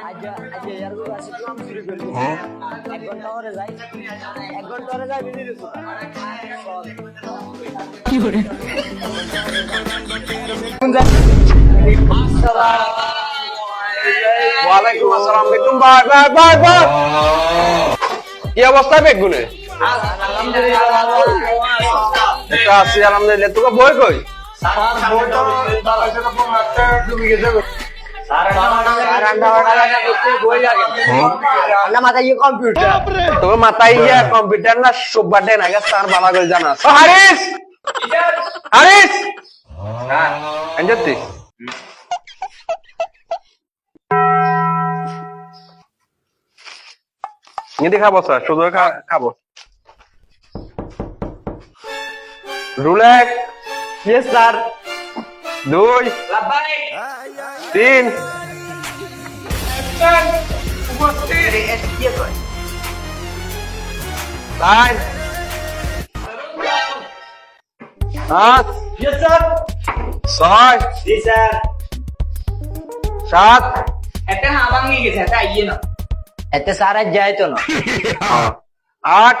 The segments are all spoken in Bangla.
এক ঘণ্টা পরে যাই এক ঘণ্টা পরে যাই বিজি দিছো ওয়ালাইকুম আসসালাম ভাই কি অবস্থা বেগুনে আছি আলহামদুলিল্লাহ তোকে বই কই ইয়ে কম্পিউটার তোর মাথায় গিয়া কম্পিউটার না সোমবার দেন আগে করে জানাস হারিস হারিস হ্যাঁ খাব স্যার শুধু খাব রুল এক ইয়েস স্যার দুই তিন চার স্যার ছয় সাত একটা হাবাং নিয়ে গেছে একটা আইয়ে না। এতে আজ যাই তো না। আট।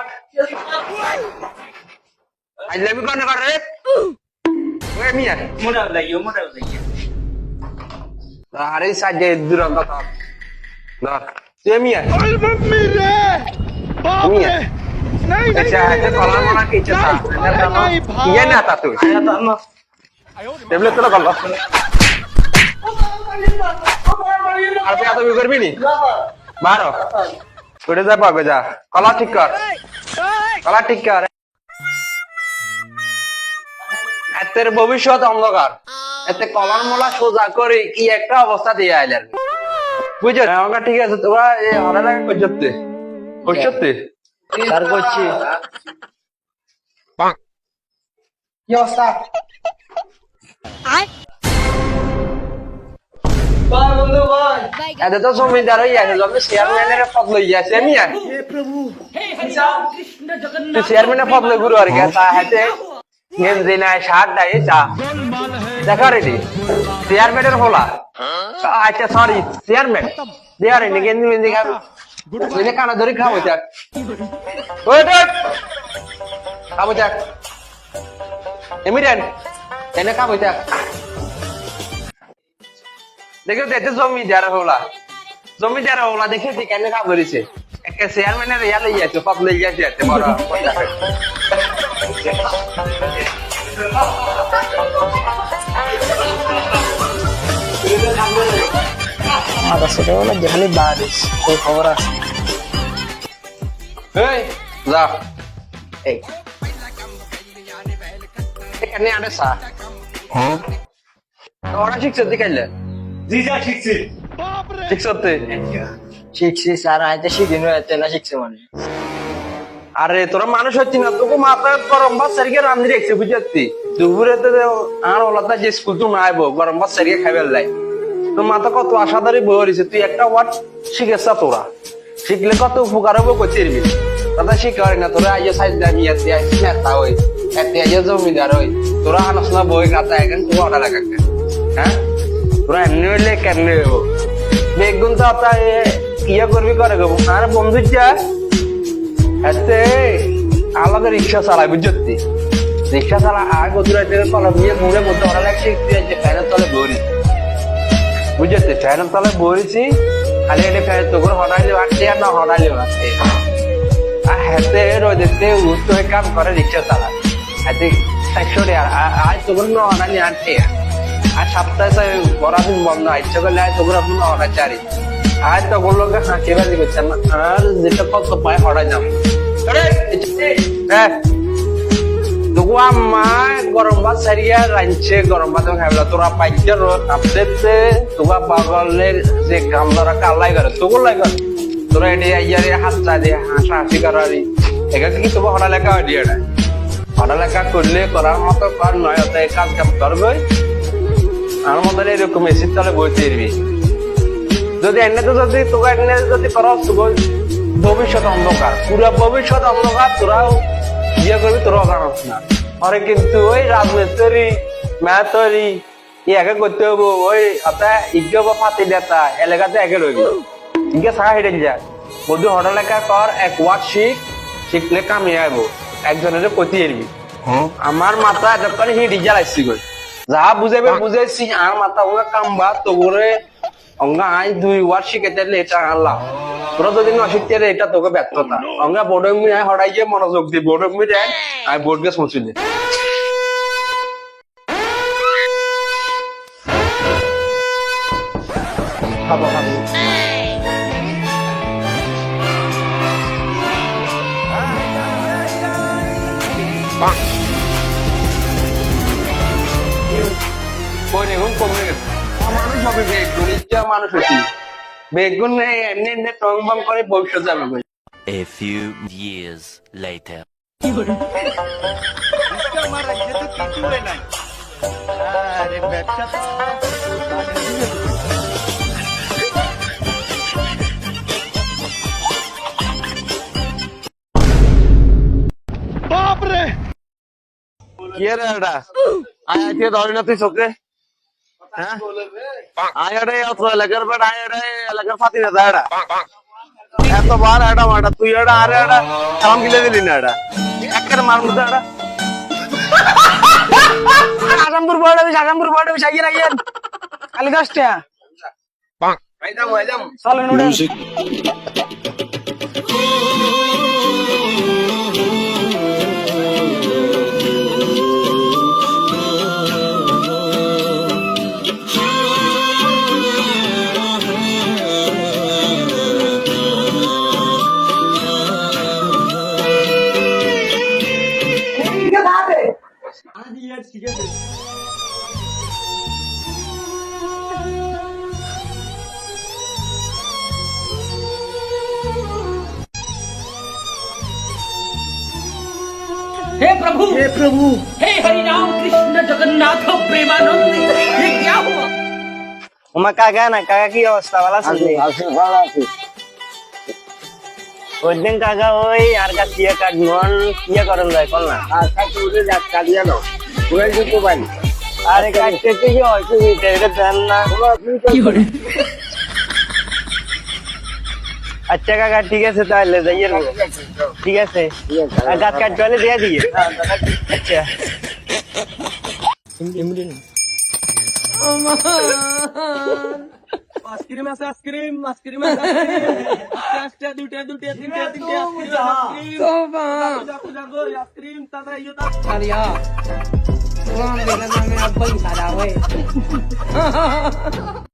আইলামি কোন করে ওই মিয়া মোটা লাগিও মোটা লাগিও। আরে সাজে দুরন্ত ধর ধর তুই মিয়া মিয়া আচ্ছা এটা কলা মনা কি চাতা ইয়ে না তা তুই। টেবলেট তো কল আর তুই এত বি করবি নি? যা পাবে যা। কলা ঠিক কর। কলা ঠিক কর। ভবিষ্যৎ অন্ধকার। এতে কলার মোলা সোজা করে কি একটা অবস্থা দিয়ে আইলেন। বুঝছ? আমাকে ঠিক আছে তোরা এই হরে লাগে করতে করতে স্যার করছি। কি অবস্থা? এতে তো জমিদার হয়ে আছে জমি চেয়ারম্যানের পদ লই আছে আমি আর। কৃষ্ণ তুই জগন্নাথ চেয়ারম্যানের পদ লই গুরু আর কি তা হাতে গেঞ্জি নাই শার্ট নাই চা। দেখা রেডি। চেয়ারম্যানের হলা। আচ্ছা সরি চেয়ারম্যান। দেয়ার নি গেঞ্জি মেঞ্জি খাবি তুই কানা ধরে খাব, যাক। ওই দেখ খাব, যাক। এমিরেন এনে খাব, যাক। দেখো দেখতে জমিদার হলা। জমিদার হলা দেখেছি কেন খাব দিছে একটা চেয়ারম্যানের ইয়া লই যাচ্ছে পদ লই যাচ্ছে এত বড়। আমার সেটা হলো যেখানে বারিশ ওই খবর আছে। এই যা। এই। এখানে আরে সা ওরা শিখছে দেখাইলে জি স্যার ঠিকছে শিখছে শিখছি স্যার আইতে শিখিনি এতে না শিখছে মানে। আরে তোরা মানুষ হচ্ছি না তোকে মাথা গরম ভাত সারিকে রান্ধি রেখছে বুঝাচ্ছি দুপুরে তো আর ওলাটা যে স্কুল তো না আইবো গরম ভাত সারিকে খাইবার লাই। তোর মাথা কত বই হয়েছে তুই একটা ওয়ার্ড শিখেছ তোরা। শিখলে কত উপকার শিখে না, তোরা আইয়ে এতে আইসি নেতা হই। আইয়ে জমিদার হই। তোরা না বই অর্ডার হ্যাঁ? তোরা এমনি হইলে কেমনি হইব? বেগুন তো আপনার ইয়ে করবি করে গো। আর বন্ধু যা। এতে আলাদা রিক্সা চালাই, বুঝছি রিক্সা চালা আর গতুরা থেকে কলম নিয়ে যে ফ্যানের তলে বরি বুঝছি ফ্যানের তলে বরিছি খালি এটা ফ্যানের তো করে হটাইলে আসছে আর না হটাইলে আসছে আর হাতে রোদেতে উঠতে হয়ে কাম করে রিক্সা চালা। হাতে একশো টাকা আজ তো করে না হটাইলে আট টাকা আর সপ্তাহে বড় দিন বন্ধ ইচ্ছা করলে আজ তো করে আপনি হটাই চারি আজ তো বলল হাঁকি বাজি না। আর যেটা কত পায় হটাই যাব তবু আমার গরম ভাত সারিয়া রাঁধছে গরম ভাত খাইলা তোরা পাইছে রোদ আপডেটে তোরা পাগলের যে গামলারা কালাই করে তবু লাই করে তোরা এটি আইয়ারে হাত চা দিয়ে হাসা হাসি করারি একা কি তবু হরা লেখা হয় দিয়ে নাই? হরা লেখা করলে করার মতো কর নয় অত কাজ কাম করবে আমার মতো এরকম এসির তলে বইতে দিবি। যদি এনে যদি তোকে এনে যদি করস ভবিষ্যৎ অন্ধকার পুরো ভবিষ্যৎ অন্ধকার তোরাও ইয়ে করবি তোরাও জানাস না আরে কিন্তু ওই রাজমিস্ত্রি ম্যাথরি ই একে করতে হব ওই আপনার ইজ্ঞ বা ফাতি দেতা এলাকাতে একে রইবি। ইজ্ঞ সাহা হেঁটে যায়। বধু হোটেল একা কর এক ওয়াট শিখ শিখলে কামিয়ে আইব একজনের প্রতি এরবি আমার মাথা এতক্ষণ হি রিজাল আসছি গই যা বুঝাবে বুঝাইছি আর মাথা ওকে কামবা তো করে অঙ্গা আই দুই ওয়াট শিখে তাহলে এটা আনলাম তোরা যদি না শিখতে রে, এটা তোকে ব্যর্থতা। বোর্ডক মি হড়াই যে মনোযোগ দি বোর্ডক মি দেয় আই বোর্ড গে সমসিলে খাব খাব। হচ্ছি বেগুন এমনি এমনি টং বং করে ভবিষ্যৎ যাবে নাই আরে ব্যবসা তো কি রে এটা আয় আজকে ধরে না তুই চোখে। হ্যাঁ? আয় এটা অত এলাকার বেড়া আয় এটা এলাকার ফাতি না এটা এত বার এটা মাটা তুই এটা আরে এটা সালাম গিলে দিলি না এটা একের মার মতো এটা আসামপুর বড় বেশ আসামপুর বড় বেশ আইয়েন আইয়েন খালি দশটা চলেন উঠেন प्रभु हे प्रभु हे हरि राम कृष्ण जगन्नाथ प्रेमानंद ये क्या हुआ তোমার কাকা না কাকা কি অবস্থা ভালো আছে ওই দিন কাকা ওই আর কা কিয়ে কাট মন কিয়ে করন যায় কল না আরে কাটতে কি হয় তুমি এটা দেন না अच्छा काका ठीक है से तो ले जाइए ठीक है से अगर काट चले दे दिए अच्छा। इमली ओ माँ आइसक्रीम। है आइसक्रीम तो आइसक्रीम है आइसक्रीम दूटिया दूटिया दूटिया दूटिया आइसक्रीम तो माँ जाओ आइसक्रीम तदा यो तालिया वहाँ देना मैं अब बन खा रहा हूँ।